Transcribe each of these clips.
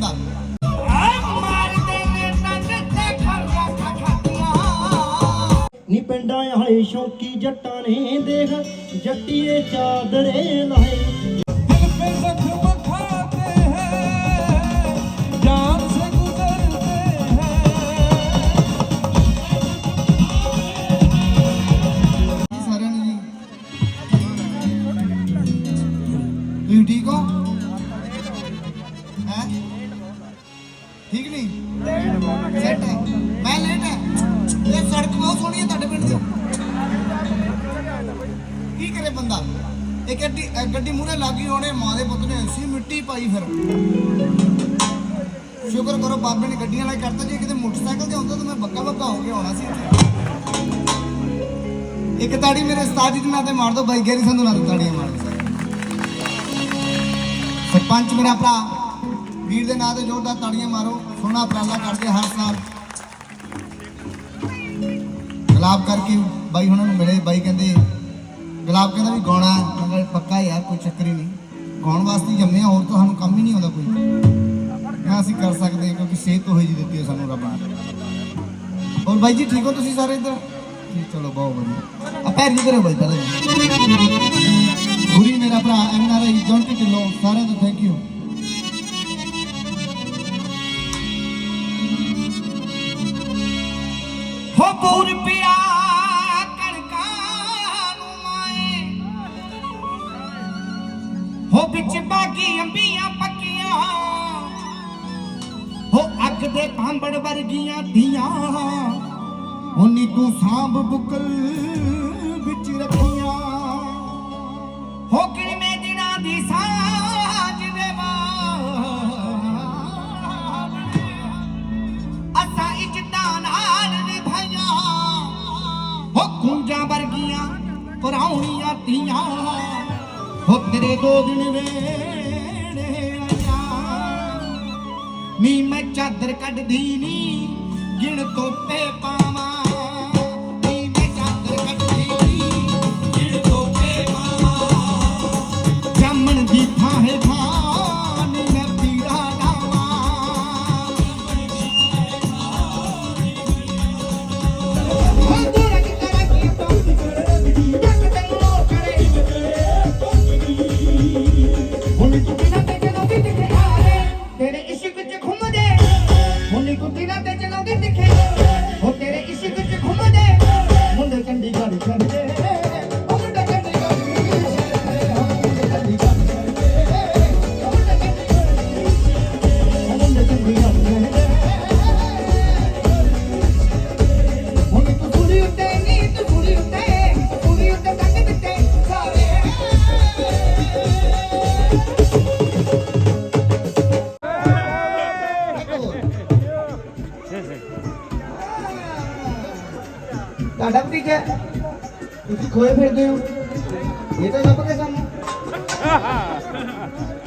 ਬੰਦਾ ਨੀ ਪਿੰਡਾਂ ਵਾਲੇ ਸ਼ੌਕੀ ਜੱਟਾਂ ਨੇ ਦੇਖ ਜੱਟੀਏ ਚਾਦਰੇ ਲਾਏ। ਕੀ ਕਰੇ ਬੰਦਾ? ਇਹ ਗੱਡੀ ਇਹ ਗੱਡੀ ਮੂਹਰੇ ਲੱਗੀ ਹੋਣੇ, ਮਾਂ ਦੇ ਪੁੱਤ ਨੇ ਐਸੀ ਮਿੱਟੀ ਪਾਈ ਫਿਰ। ਸ਼ੁਕਰ ਕਰੋ ਬਾਬੇ ਨੇ ਗੱਡੀਆਂ ਵਾਲਾ ਕਰਤਾ, ਜੇ ਕਿਤੇ ਮੋਟਰਸਾਈਕਲ ਤੇ ਹੁੰਦਾ ਤਾਂ ਮੈਂ ਬੱਕਾ ਬੱਕਾ ਹੋ ਕੇ ਆਉਣਾ ਸੀ ਇੱਥੇ। ਇੱਕ ਤਾੜੀ ਮੇਰੇ ਉਸਤਾਦ ਜੀ ਤੇ ਮਾਰ ਦੋ, ਬਾਈ ਗੈਰੀ ਸੰਧੂ ਨਾਲ ਤਾੜੀਆਂ ਮਾਰ ਦਿਓ ਸਰਪੰਚ ਮੇਰਾ ਭਰਾ, ਵੀਰ ਦੇ ਨਾਂ ਤੇ ਜ਼ੋਰਦਾਰ ਤਾੜੀਆਂ ਮਾਰੋ, ਸੋਹਣਾ ਉਪਰਾਲਾ ਕਰਦੇ ਹਰ ਸਾਲ। ਗਲਾਬ ਕਰਕੇ ਬਾਈ ਉਹਨਾਂ ਨੂੰ ਮਿਲੇ, ਬਾਈ ਕਹਿੰਦੇ ਗੁਲਾਬ ਕਹਿੰਦਾ ਵੀ ਗਾਉਣਾ ਮਗਰ ਪੱਕਾ ਯਾਰ ਕੋਈ ਚੱਕਰ ਹੀ ਨਹੀਂ। ਗਾਉਣ ਵਾਸਤੇ ਜੰਮੇ ਹੋਰ ਤਾਂ ਸਾਨੂੰ ਕੰਮ ਹੀ ਨਹੀਂ ਆਉਂਦਾ ਕੋਈ। ਮੈਂ ਅਸੀਂ ਕਰ ਸਕਦੇ ਹਾਂ, ਕਿਉਂਕਿ ਸਿਹਤ ਉਹੀ ਜੀ ਦਿੱਤੀ ਹੈ ਸਾਨੂੰ ਰੱਬ ਨੇ। ਹੋਰ ਬਾਈ ਜੀ, ਠੀਕ ਹੋ ਤੁਸੀਂ ਸਾਰੇ ਇੱਧਰ? ਚਲੋ, ਬਹੁਤ ਵਧੀਆ। ਆ ਪੈਰ ਨਹੀਂ ਬਾਈ, ਪਹਿਲਾਂ ਗੁਰੀ ਮੇਰਾ ਭਰਾ, N R I Jonty Dhillon ਸਾਰਿਆਂ ਦਾ ਥੈਂਕ ਯੂ ਹੋ ਪੂਰ ਪਿਆ ਹੋ ਵਿੱਚ ਬਾਗੀ ਅੰਬੀਆਂ ਪੱਕੀਆਂ। ਹੋ ਅੱਗ ਦੇ ਭਾਂਬੜ ਵਰਗੀਆਂ ਧੀਆਂ। ਉਨੀ ਤੂੰ ਸਾਂਭ ਬੁਕਲ ਵਿੱਚ ਰੱਖੀਆਂ। ਹੋ ਕਿਵੇਂ ਦਿਨਾਂ ਦੀ ਸਾਜ ਵੇਵਾ ਅਸਾਂ ਇੱਜ਼ਤਾਂ ਨਾਲ ਨਿਭਾਈਆਂ। ਹੋ ਕੁੰਜਾਂ ਵਰਗੀਆਂ ਪਰਾਉਣੀਆਂ ਧੀਆਂ। ਹੋ ਤੇਰੇ ਦੋ ਦਿਨ ਵੇੜੇ ਆਇਆ ਨੀ ਮੈਂ ਚਾਦਰ ਕੱਢਦੀ ਨੀ ਗਿਣ ਤੋਪੇ ਪਾ ਤੁਹਾਡਾ ਭਤੀਜਾ ਤੁਸੀਂ ਖੋਏ ਫਿਰਦੇ ਹੋ ਇਹ ਤਾਂ ਲੱਭ ਕੇ ਸਾਨੂੰ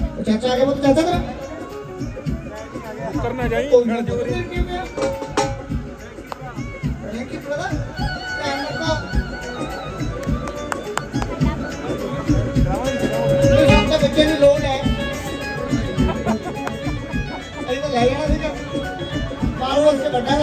ਉਹ ਚਾਚਾ ਆ ਗਿਆ ਬਤ ਚਾਚਾ ਤੇਰਾ ਕਰਨਾ ਜਾਈ ਉਹ ਗੱਲ ਜੋਰੀ ਥੈਂਕ ਯੂ ਬ੍ਰਦਰ ਧਿਆਨ ਰੱਖੋ ਇਹ ਸਾਡੇ ਬੱਚੇ ਦੀ ਲੋੜ ਹੈ ਇਹ ਤਾਂ ਲੈ ਜਾਣਾ ਸੀਗਾ ਮਾਰੂ ਵਾਸਤੇ ਵੱਡਾ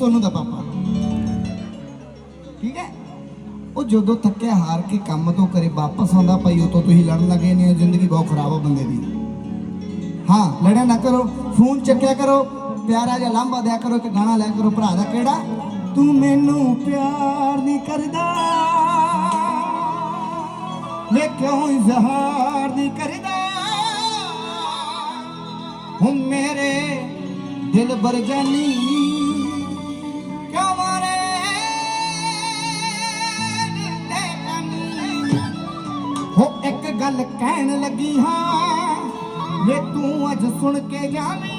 ਸੋਨੂੰ ਦਾ ਪਾਪਾ। ਠੀਕ ਹੈ? ਉਹ ਜਦੋਂ ਥੱਕਿਆ ਹਾਰ ਕੇ ਕੰਮ ਤੋਂ ਕਰੇ ਵਾਪਸ ਆਉਂਦਾ ਭਾਈ ਉਹ ਤੁਸੀਂ ਲੜਨ ਲੱਗੇ ਨੇ ਜ਼ਿੰਦਗੀ ਬਹੁਤ ਖਰਾਬ ਆ ਬੰਦੇ ਦੀ। ਹਾਂ, ਲੜਿਆ ਨਾ ਕਰੋ, ਫੋਨ ਚੱਕਿਆ ਕਰੋ, ਪਿਆਰਾ ਜਿਹਾ ਲਾਂਬਾ ਦਿਆ ਕਰੋ ਕਿ ਗਾਣਾ ਲਿਆ ਕਰੋ, ਭਰਾ ਦਾ ਕਿਹੜਾ? ਤੂੰ ਮੈਨੂੰ ਪਿਆਰ ਨਹੀਂ ਕਰਦਾ। ਲੈ ਕਿਉਂ ਇਜ਼ਹਾਰ ਨਹੀਂ ਕਰਦਾ? ਹੁਣ ਮੇਰੇ ਦਿਲ ਬਰ ਕਹਿਣ ਲੱਗੀ ਹਾਂ, ਜੇ ਤੂੰ ਅੱਜ ਸੁਣ ਕੇ ਜਾਵੀਂ,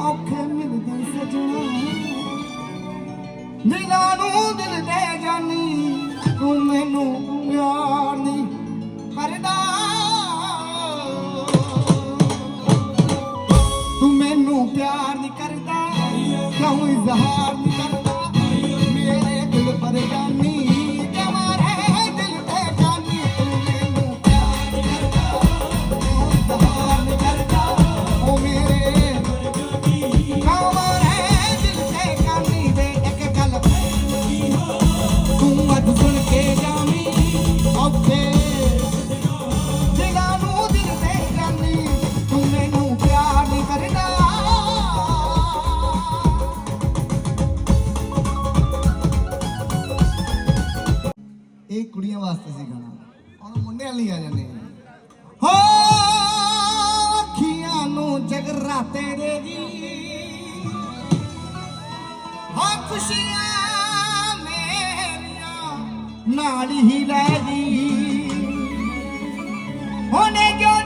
ਔਖੇ ਮਿਲਦੇ ਸਜਣਾ। ਦਿਲਾਂ ਨੂੰ ਦਿਲ ਦੇ ਜਾਨੀ, ਤੂੰ ਮੈਨੂੰ ਪਿਆਰ ਨਹੀਂ ਕਰਦਾ। ਤੂੰ ਮੈਨੂੰ ਪਿਆਰ ਨਹੀਂ ਕਰਦਾ। ਕਿਉਂ ਇਜ਼ਹਾਰ ਇਹ ਕੁੜੀਆਂ ਵਾਸਤੇ ਸੀ ਗਾਣਾ। ਹੁਣ ਮੁੰਡਿਆਂ ਲਈ ਆ ਜਾਂਦੇ ਹੋ ਅੱਖੀਆਂ ਨੂੰ ਜਗਰਾਤੇ ਦੇਗੀ ਹਾਂ ਖੁਸ਼ੀਆਂ ਮੇਰੀਆਂ ਨਾਲ ਹੀ ਲੈ ਜੀ। ਹੋਣੇ ਕਿਉਂ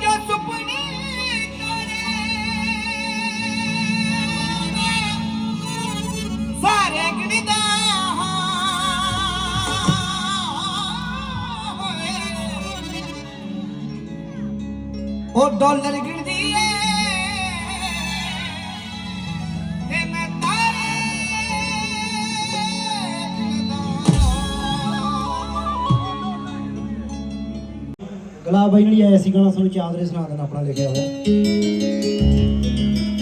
ਉਹ ਡਾਲਰ ਗਿਣਦੀ ਏ। ਤੇ ਮੈਂ ਤਾਰੇ ਗਲਾ ਬਾਈ ਨਾਲ ਆਇਆ ਸੀ ਗਾਣਾ, ਤੁਹਾਨੂੰ ਚਾਦਰੇ ਸੁਣਾ ਦੇਣਾ ਆਪਣਾ ਲਿਖਿਆ ਹੋਇਆ।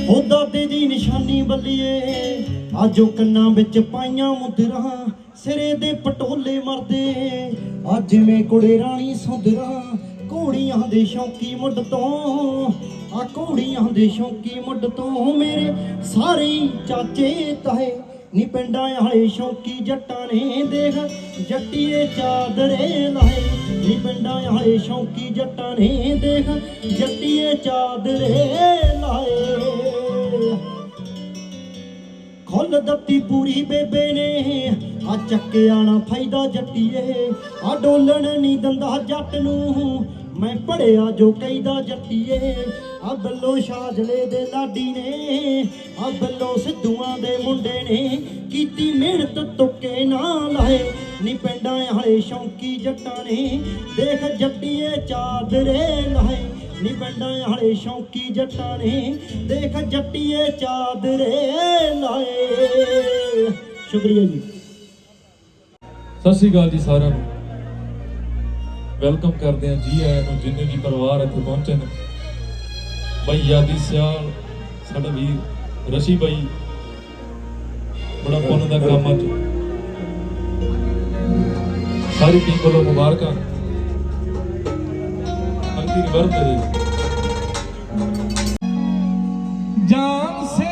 ਉਹ ਦਾਦੇ ਦੀ ਨਿਸ਼ਾਨੀ ਬੱਲੀਏ ਆਜੋ ਕੰਨਾਂ ਵਿੱਚ ਪਾਈਆਂ ਮੁਦਰਾਂ, ਸਿਰੇ ਦੇ ਪਟੋਲੇ ਮਰਦੇ। ਅੱਜ ਮੈਂ ਕੁੜੇ ਰਾਣੀ ਸੁੰਦਰਾਂ ਘੋੜੀਆਂ ਦੇ ਸ਼ੌਂਕੀ ਮੁੱਢ ਤੋਂ ਆ ਘੋੜੀਆਂ ਦੇ ਸ਼ੌਕੀ ਮੁੱਢ ਤੋਂ ਮੇਰੇ ਸਾਰੇ ਚਾਚੇ ਤਾਏ, ਨੀ ਪਿੰਡਾਂ ਵਾਲੇ ਸ਼ੌਕੀ ਜੱਟਾਂ ਨੇ ਦੇਖ ਜੱਟੀਏ ਚਾਦਰੇ ਲਾਏ। ਨੀ ਪਿੰਡਾਂ ਵਾਲੇ ਸ਼ੌਕੀ ਜੱਟਾਂ ਨੇ ਦੇਖ ਜੱਟੀਏ ਚਾਦਰੇ ਲਾਏ। ਖੁੱਲ ਦਿੱਤੀ ਪੂਰੀ ਬੇਬੇ ਨੇ, ਆ ਚੱਕਿਆ ਨਾ ਫਾਇਦਾ ਜੱਟੀਏ, ਆ ਡੋਲਣ ਨਹੀਂ ਦੰਦਾ ਜੱਟ ਨੂੰ। ਮੈਂ ਪੜਿਆ ਜੋ ਕਹਿੰਦਾ ਜੱਟੀਏ ਆ ਬੱਲੋ ਸ਼ਾਜਲੇ ਦੇ ਲਾਡੀ ਨੇ ਆ ਬੱਲੋ ਸਿੱਧੂਆਂ ਦੇ ਮੁੰਡੇ ਨੇ ਕੀਤੀ ਮਿਹਨਤ ਤੁੱਕੇ ਨਾ ਲਾਏ। ਨੀ ਪਿੰਡਾਂ ਵਾਲੇ ਸ਼ੌਂਕੀ ਜੱਟਾਂ ਨੇ, ਦੇਖ ਜੱਟੀਏ ਚਾਦਰੇ ਲਾਏ। ਨੀ ਪਿੰਡਾਂ ਵਾਲੇ ਸ਼ੌਂਕੀ ਜੱਟਾਂ ਨੇ, ਦੇਖ ਜੱਟੀਏ ਚਾਦਰੇ ਲਾਏ। ਸ਼ੁਕਰੀਆ ਜੀ। ਸਤਿ ਸ਼੍ਰੀ ਅਕਾਲ ਜੀ ਸਾਰਿਆਂ ਨੂੰ। ਵੈਲਕਮ ਕਰਦੇ ਹਾਂ ਜੀ ਆਇਆਂ ਨੂੰ, ਜਿੰਨੇ ਵੀ ਪਰਿਵਾਰ ਇੱਥੇ ਪਹੁੰਚੇ ਨੇ। ਬਈ ਯਾਦੀ ਸਿਆਲ, ਸਾਡਾ ਵੀਰ ਰਸ਼ੀ ਬਾਈ ਬੜਾ ਪੁੰਨ ਦਾ ਕੰਮ ਅੱਜ ਸਾਰੀ ਟੀਮ ਵੱਲੋਂ ਮੁਬਾਰਕਾਂ। ਅੰਤਿਮ ਵਰਤ ਦੇ। ਸੇ